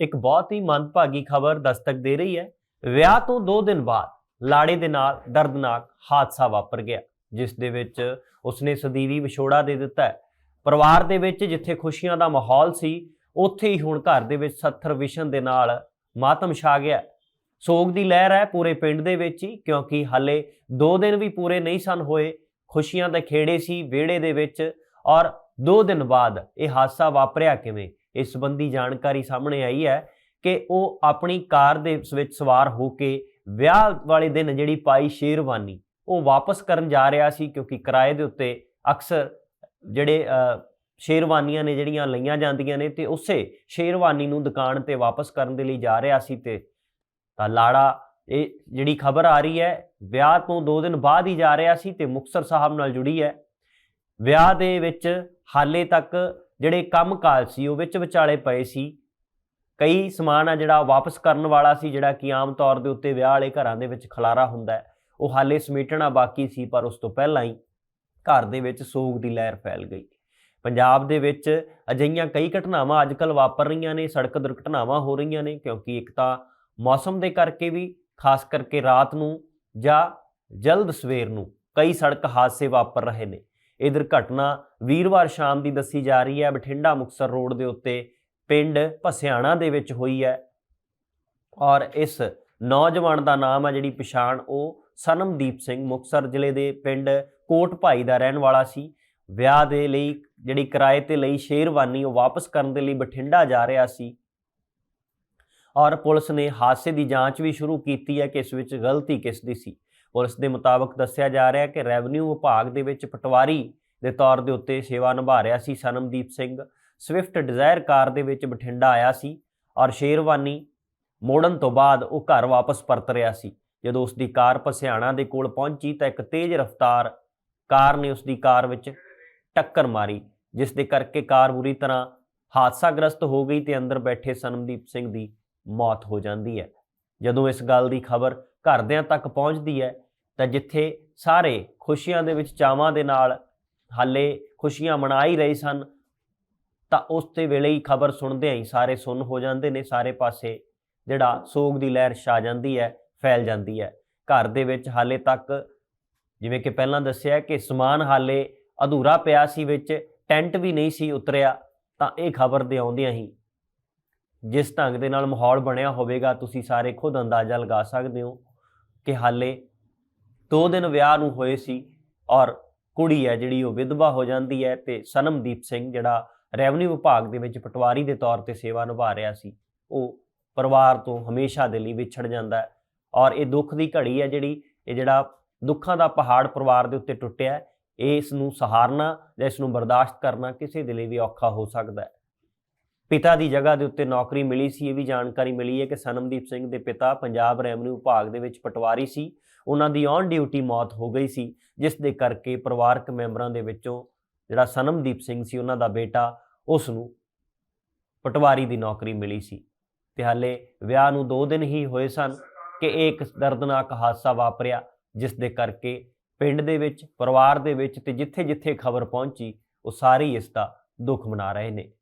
ਇੱਕ ਬਹੁਤ ਹੀ ਮੰਦਭਾਗੀ ਖਬਰ ਦਸਤਕ ਦੇ ਰਹੀ ਹੈ। ਵਿਆਹ ਤੋਂ 2 ਦਿਨ ਬਾਅਦ ਲਾੜੇ ਦੇ ਨਾਲ ਦਰਦਨਾਕ ਹਾਦਸਾ ਵਾਪਰ ਗਿਆ, ਜਿਸ ਦੇ ਵਿੱਚ ਉਸਨੇ ਸਦੀਵੀ ਵਿਛੋੜਾ ਦੇ ਦਿੱਤਾ ਪਰਿਵਾਰ ਦੇ ਵਿੱਚ ਜਿੱਥੇ ਖੁਸ਼ੀਆਂ ਦਾ ਮਾਹੌਲ ਸੀ, ਉੱਥੇ ਹੀ ਹੁਣ ਘਰ ਦੇ ਵਿੱਚ ਸੱਥਰ ਵਿਸ਼ਨ ਦੇ ਨਾਲ ਮਾਤਮ ਛਾ ਗਿਆ ਸੋਗ ਦੀ ਲਹਿਰ ਹੈ ਪੂਰੇ ਪਿੰਡ ਦੇ ਵਿੱਚ ਹੀ, ਕਿਉਂਕਿ ਹਾਲੇ 2 ਦਿਨ ਵੀ ਪੂਰੇ ਨਹੀਂ ਸਨ ਹੋਏ। ਖੁਸ਼ੀਆਂ ਦੇ ਖੇੜੇ ਸੀ ਵਿਹੜੇ ਦੇ ਵਿੱਚ ਔਰ 2 ਦਿਨ ਬਾਅਦ ਇਹ ਹਾਦਸਾ ਵਾਪਰਿਆ ਕਿਵੇਂ? ਇਸ ਸੰਬੰਧੀ ਜਾਣਕਾਰੀ ਸਾਹਮਣੇ ਆਈ ਹੈ ਕਿ ਉਹ ਆਪਣੀ ਕਾਰ ਦੇ ਵਿੱਚ ਸਵਾਰ ਹੋ ਕੇ ਵਿਆਹ ਵਾਲੇ ਦਿਨ ਜਿਹੜੀ ਪਾਈ ਸ਼ੇਰਵਾਨੀ, ਉਹ ਵਾਪਸ ਕਰਨ ਜਾ ਰਿਹਾ ਸੀ ਕਿਉਂਕਿ ਕਿਰਾਏ ਦੇ ਉੱਤੇ ਅਕਸਰ ਜਿਹੜੇ ਸ਼ੇਰਵਾਨੀਆਂ ਨੇ ਜਿਹੜੀਆਂ ਲਈਆਂ ਜਾਂਦੀਆਂ ਨੇ ਤੇ ਉਸੇ ਸ਼ੇਰਵਾਨੀ ਨੂੰ ਦੁਕਾਨ ਤੇ ਵਾਪਸ ਕਰਨ ਦੇ ਲਈ ਜਾ ਰਿਹਾ ਸੀ ਤੇ ਤਾਂ ਲਾੜਾ, ਇਹ ਜਿਹੜੀ ਖਬਰ ਆ ਰਹੀ ਹੈ, ਵਿਆਹ ਤੋਂ 2 ਦਿਨ ਬਾਅਦ ਹੀ ਜਾ ਰਿਹਾ ਸੀ ਤੇ ਮੁਕਤਸਰ ਸਾਹਿਬ ਨਾਲ ਜੁੜੀ ਹੈ। ਵਿਆਹ ਦੇ ਵਿੱਚ ਹਾਲੇ ਤੱਕ ਜਿਹੜੇ ਕੰਮਕਾਜ ਸੀ, ਉਹ ਵਿੱਚ ਵਿਚਾਲੇ ਪਏ ਸੀ। ਕਈ ਸਮਾਨ ਆ ਜਿਹੜਾ ਵਾਪਸ ਕਰਨ ਵਾਲਾ ਸੀ, ਜਿਹੜਾ ਕਿ ਆਮ ਤੌਰ ਦੇ ਉੱਤੇ ਵਿਆਹ ਵਾਲੇ ਘਰਾਂ ਦੇ ਵਿੱਚ ਖਲਾਰਾ ਹੁੰਦਾ ਉਹ ਹਾਲੇ ਸਮੇਟਣਾ ਬਾਕੀ ਸੀ, ਪਰ ਉਸ ਤੋਂ ਪਹਿਲਾਂ ਹੀ ਘਰ ਦੇ ਵਿੱਚ ਸੋਗ ਦੀ ਲਹਿਰ ਫੈਲ ਗਈ। ਪੰਜਾਬ ਦੇ ਵਿੱਚ ਅਜਿਹੀਆਂ ਕਈ ਘਟਨਾਵਾਂ ਅੱਜਕੱਲ ਵਾਪਰ ਰਹੀਆਂ ਨੇ, ਸੜਕ ਦੁਰਘਟਨਾਵਾਂ ਹੋ ਰਹੀਆਂ ਨੇ, ਕਿਉਂਕਿ ਇੱਕ ਤਾਂ ਮੌਸਮ ਦੇ ਕਰਕੇ ਵੀ, ਖਾਸ ਕਰਕੇ ਰਾਤ ਨੂੰ ਜਾਂ ਜਲਦ ਸਵੇਰ ਨੂੰ ਕਈ ਸੜਕ ਹਾਦਸੇ ਵਾਪਰ ਰਹੇ ਨੇ। ਇਹ ਘਟਨਾ ਵੀਰਵਾਰ ਸ਼ਾਮ ਦੀ ਦੱਸੀ ਜਾ ਰਹੀ ਹੈ। ਬਠਿੰਡਾ ਮੁਕਤਸਰ ਰੋਡ ਦੇ ਉੱਤੇ ਪਿੰਡ ਭਸਿਆਣਾ ਦੇ ਵਿੱਚ ਹੋਈ ਹੈ ਔਰ ਇਸ ਨੌਜਵਾਨ ਦਾ ਨਾਮ ਹੈ ਜਿਹੜੀ ਪਛਾਣ ਉਹ ਸਨਮਦੀਪ ਸਿੰਘ। ਮੁਕਤਸਰ ਜ਼ਿਲ੍ਹੇ ਦੇ ਪਿੰਡ ਕੋਟ ਭਾਈ ਦਾ ਰਹਿਣ ਵਾਲਾ ਸੀ। ਵਿਆਹ ਦੇ ਲਈ ਜਿਹੜੀ ਕਿਰਾਏ ਤੇ ਲਈ ਸ਼ੇਰਵਾਨੀ ਉਹ ਵਾਪਸ ਕਰਨ ਦੇ ਲਈ ਬਠਿੰਡਾ ਜਾ ਰਿਹਾ ਸੀ ਔਰ ਪੁਲਿਸ ਨੇ ਹਾਦਸੇ ਦੀ ਜਾਂਚ ਵੀ ਸ਼ੁਰੂ ਕੀਤੀ ਹੈ ਕਿ ਇਸ ਵਿੱਚ ਗਲਤੀ ਕਿਸ ਦੀ ਸੀ। ਔਰ ਇਸ ਦੇ ਮੁਤਾਬਕ ਦੱਸਿਆ ਜਾ ਰਿਹਾ ਹੈ ਕਿ ਰੈਵਨਿਊ ਵਿਭਾਗ ਦੇ ਵਿੱਚ ਪਟਵਾਰੀ ਦੇ ਤੌਰ ਦੇ ਉੱਤੇ ਸੇਵਾ ਨਿਭਾ ਰਿਹਾ ਸੀ। Sanamdeep Singh swift dzire car ਦੇ ਵਿੱਚ ਬਠਿੰਡਾ ਆਇਆ ਸੀ ਔਰ ਸ਼ੇਰਵਾਨੀ ਮੋੜਨ ਤੋਂ ਬਾਅਦ ਉਹ ਘਰ ਵਾਪਸ ਪਰਤ ਰਿਹਾ ਸੀ। ਜਦੋਂ ਉਸ ਦੀ ਕਾਰ ਪਸਿਆਣਾ ਦੇ ਕੋਲ ਪਹੁੰਚੀ ਤਾਂ ਇੱਕ ਤੇਜ਼ ਰਫ਼ਤਾਰ ਕਾਰ ਨੇ ਉਸ ਦੀ ਕਾਰ ਵਿੱਚ ਟੱਕਰ ਮਾਰੀ, ਜਿਸ ਦੇ ਕਰਕੇ ਕਾਰ ਬੁਰੀ ਤਰ੍ਹਾਂ ਹਾਦਸਾਗ੍ਰਸਤ ਹੋ ਗਈ ਤੇ ਅੰਦਰ ਬੈਠੇ ਸਨਮਦੀਪ ਸਿੰਘ ਦੀ ਮੌਤ ਹੋ ਜਾਂਦੀ ਹੈ। ਜਦੋਂ ਇਸ ਗੱਲ ਦੀ ਖਬਰ ਘਰਦਿਆਂ ਤੱਕ ਪਹੁੰਚਦੀ ਹੈ, ਤਾਂ ਜਿੱਥੇ ਸਾਰੇ ਖੁਸ਼ੀਆਂ ਦੇ ਵਿੱਚ ਚਾਵਾਂ ਦੇ ਨਾਲ ਹਾਲੇ ਖੁਸ਼ੀਆਂ ਮਨਾ ਹੀ ਰਹੇ ਸਨ, ਤਾਂ ਉਸ ਤੇ ਵੇਲੇ ਹੀ ਖਬਰ ਸੁਣਦਿਆਂ ਹੀ ਸਾਰੇ ਸੁੰਨ ਹੋ ਜਾਂਦੇ ਨੇ, ਸਾਰੇ ਪਾਸੇ ਜਿਹੜਾ ਸੋਗ ਦੀ ਲਹਿਰ ਛਾ ਜਾਂਦੀ ਹੈ, ਫੈਲ ਜਾਂਦੀ ਹੈ। ਘਰ ਦੇ ਵਿੱਚ ਹਾਲੇ ਤੱਕ ਜਿਵੇਂ ਕਿ ਪਹਿਲਾਂ ਦੱਸਿਆ ਕਿ ਸਮਾਨ ਹਾਲੇ ਅਧੂਰਾ ਪਿਆ ਸੀ ਵਿੱਚ, ਟੈਂਟ ਵੀ ਨਹੀਂ ਸੀ ਉਤਰਿਆ, ਤਾਂ ਇਹ ਖਬਰ ਦੇ ਆਉਂਦਿਆਂ ਹੀ ਜਿਸ ਢੰਗ ਦੇ ਨਾਲ ਮਾਹੌਲ ਬਣਿਆ ਹੋਵੇਗਾ ਤੁਸੀਂ ਸਾਰੇ ਖੁਦ ਅੰਦਾਜ਼ਾ ਲਗਾ ਸਕਦੇ ਹੋ ਕਿ ਹਾਲੇ 2 ਦਿਨ ਵਿਆਹ ਨੂੰ ਹੋਏ ਸੀ ਔਰ ਕੁੜੀ ਹੈ ਜਿਹੜੀ ਉਹ ਵਿਧਵਾ ਹੋ ਜਾਂਦੀ ਹੈ ਤੇ ਸਨਮਦੀਪ ਸਿੰਘ ਜਿਹੜਾ ਰੈਵਨਿਊ ਵਿਭਾਗ ਦੇ ਵਿੱਚ ਪਟਵਾਰੀ ਦੇ ਤੌਰ ਤੇ ਸੇਵਾ ਨਿਭਾ ਰਿਹਾ ਸੀ ਉਹ ਪਰਿਵਾਰ ਤੋਂ ਹਮੇਸ਼ਾ ਦੇ ਲਈ ਵਿਛੜ ਜਾਂਦਾ ਹੈ ਔਰ ਇਹ ਦੁੱਖ ਦੀ ਘੜੀ ਹੈ ਜਿਹੜੀ ਇਹ ਜਿਹੜਾ ਦੁੱਖਾਂ ਦਾ ਪਹਾੜ ਪਰਿਵਾਰ ਦੇ ਉੱਤੇ ਟੁੱਟਿਆ ਹੈ, ਇਸ ਨੂੰ ਸਹਾਰਨਾ ਜਾਂ ਇਸ ਨੂੰ ਬਰਦਾਸ਼ਤ ਕਰਨਾ ਕਿਸੇ ਦੇ ਲਈ ਵੀ ਔਖਾ ਹੋ ਸਕਦਾ ਹੈ। ਪਿਤਾ ਦੀ ਜਗ੍ਹਾ ਦੇ ਉੱਤੇ ਨੌਕਰੀ ਮਿਲੀ ਸੀ, ਇਹ ਵੀ ਜਾਣਕਾਰੀ ਮਿਲੀ ਹੈ ਕਿ ਸਨਮਦੀਪ ਸਿੰਘ ਦੇ ਪਿਤਾ ਪੰਜਾਬ ਰੈਵਨਿਊ ਵਿਭਾਗ ਦੇ ਵਿੱਚ ਪਟਵਾਰੀ ਸੀ। ਉਹਨਾਂ ਦੀ ਔਨ ਡਿਊਟੀ ਮੌਤ ਹੋ ਗਈ ਸੀ, ਜਿਸ ਦੇ ਕਰਕੇ ਪਰਿਵਾਰਕ ਮੈਂਬਰਾਂ ਦੇ ਵਿੱਚੋਂ ਜਿਹੜਾ ਸਨਮਦੀਪ ਸਿੰਘ ਸੀ, ਉਹਨਾਂ ਦਾ ਬੇਟਾ, ਉਸ ਨੂੰ ਪਟਵਾਰੀ ਦੀ ਨੌਕਰੀ ਮਿਲੀ ਸੀ। ਤੇ ਹਾਲੇ ਵਿਆਹ ਨੂੰ 2 ਦਿਨ ਹੀ ਹੋਏ ਸਨ ਕਿ ਇਹ ਇੱਕ ਦਰਦਨਾਕ ਹਾਦਸਾ ਵਾਪਰਿਆ, ਜਿਸ ਦੇ ਕਰਕੇ ਪਿੰਡ ਦੇ ਵਿੱਚ, ਪਰਿਵਾਰ ਦੇ ਵਿੱਚ ਤੇ ਜਿੱਥੇ-ਜਿੱਥੇ ਖਬਰ ਪਹੁੰਚੀ, ਉਹ ਸਾਰੇ ਹੀ ਇਸ ਦਾ ਦੁੱਖ ਮਨਾ ਰਹੇ ਨੇ।